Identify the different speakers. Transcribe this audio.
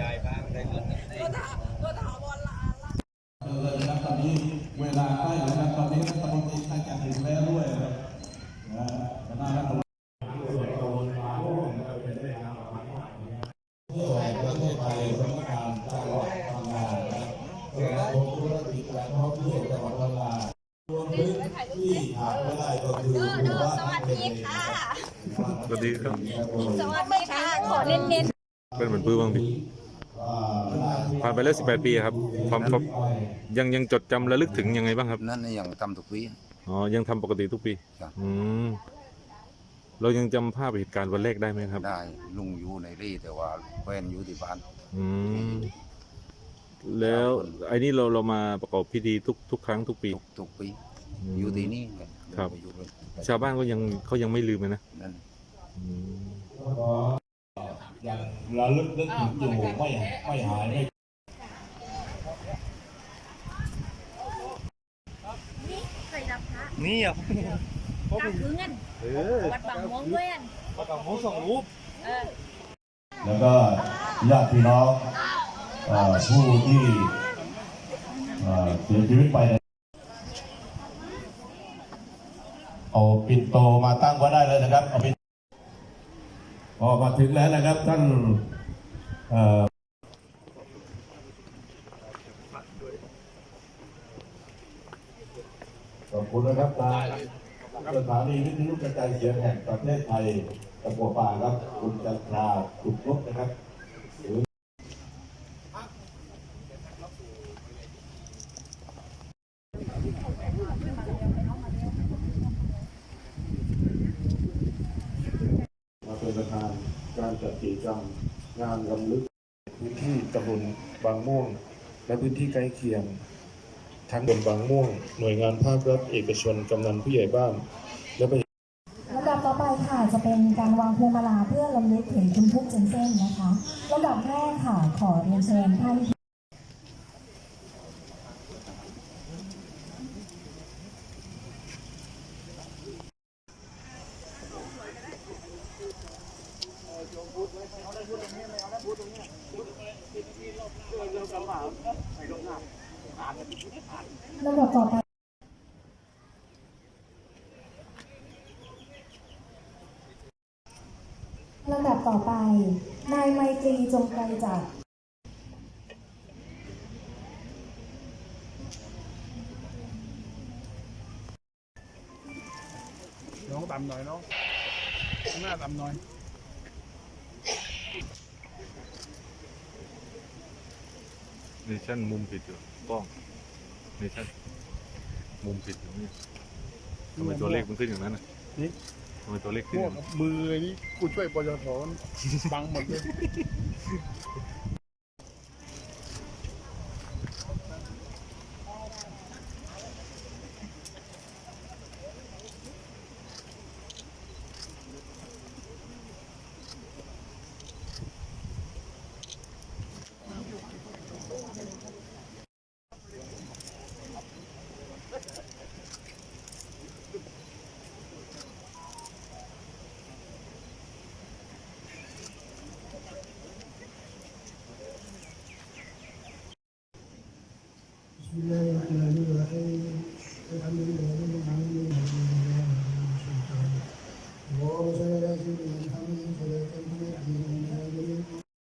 Speaker 1: ยายบ้างได้เงิน
Speaker 2: ก็ถามก็ถามวันละละ
Speaker 3: เลยนะครับตอนนี้เวลาใกล้แล้วนะครับตอนนี้รัฐมนตรีใกล้จะถึงแล้วด้วยนะครับนะคณะรัฐมนตรีเพื่อประเทศไทยสำนักงานจังหวัดพังงานะครับสมาคมธุรกิจและท่องเที่ยวจังหวัดพังงารวมถึงที่ขาดไม่ได้ก็คือ
Speaker 4: โดโดสวัสดีค่ะ
Speaker 5: สวัสดีครับ
Speaker 4: สวัสดีค่ะขอเน้นเน้น
Speaker 5: เป็นเหมือนปื้อบ้างพี่ผ่านไปแล้ว18ปีครับความความยังยังจดจำระลึกถึงยังไงบ้างครับ
Speaker 6: นั่นนี่ยังทำทุกวี
Speaker 5: อ๋อยังทำปกติทุกปี
Speaker 6: ครับ
Speaker 5: อืมเรายังจำภาพเหตุการณ์วันแรกได้ไหมครับ
Speaker 6: ได้ลุงอยู่ในรีแต่ว่าแฟนอยู่ที่บ้าน
Speaker 5: อืมแล้วไอ้นี่เราเรามาประกอบพิธีทุกทุกครั้งทุกปี
Speaker 6: ทุกทุกปี
Speaker 5: ม
Speaker 6: อยู่ที่นี่กัน
Speaker 5: ครับ
Speaker 6: อยู่เลย
Speaker 5: ชาวบ้านก็ยังเขายังไม่ลืมเลยนะ
Speaker 6: นั่น
Speaker 5: อืม
Speaker 3: ยังระลึกนึกถึงอยู่ไม่ไม่หายไม่
Speaker 4: เคยรับพระ
Speaker 1: นี่อะ
Speaker 4: กลางคืนเงินวัดบางม่วงด้วยอัน
Speaker 1: ประกอบมุสองรูป
Speaker 3: แล้วก็ญาติพี่น้องผู้ที่เสียชีวิตไปเอาปิ่นโตมาตั้งไว้ได้เลยนะครับเอาปิ่น พอมาถึงแล้วนะครับท่านอขอบคุณนะครับทางสถานีวิทยุกระจายเสียงแห่งประเทศไทยตะกัวป่าครับ คุณจันทราสุขลบนะครับ
Speaker 7: มาเป็นประธานการ จำงานลำลึก พื้นที่ตำบลบางม่วง และพื้นที่ใกล้เคียง ทั้งตำบลบางม่วง หน่วยงานภาครัฐเอกชนกำนันผู้ใหญ่บ้าน และประ
Speaker 8: ลำดับต่อไปค่ะจะเป็นการวางพวงมาลาเพื่อลำลึกถึงคุณพุกเจนเซ่นนะคะลำดับแรกค่ะขอเรียนเชิญท่าน ลำดับต่อไปลำดับต่อไป นายไมตรีจงไกรจักร
Speaker 1: น้องต่ำหน่อยน้องหน้าต่ำหน่อย
Speaker 5: เนชั่นมุมผิดอยู่กล้องเนชั่นมุมผิดอยู่เนี่ยทำไมตัวเลขมันขึ้นอย่างนั้นน่ะ
Speaker 1: นี่
Speaker 5: ทำไมตัวเลขขึ้น
Speaker 1: พ
Speaker 5: อ
Speaker 1: วก
Speaker 5: ย่างนั้น
Speaker 1: มือนี่กูช่วยปยทบังหมดเลย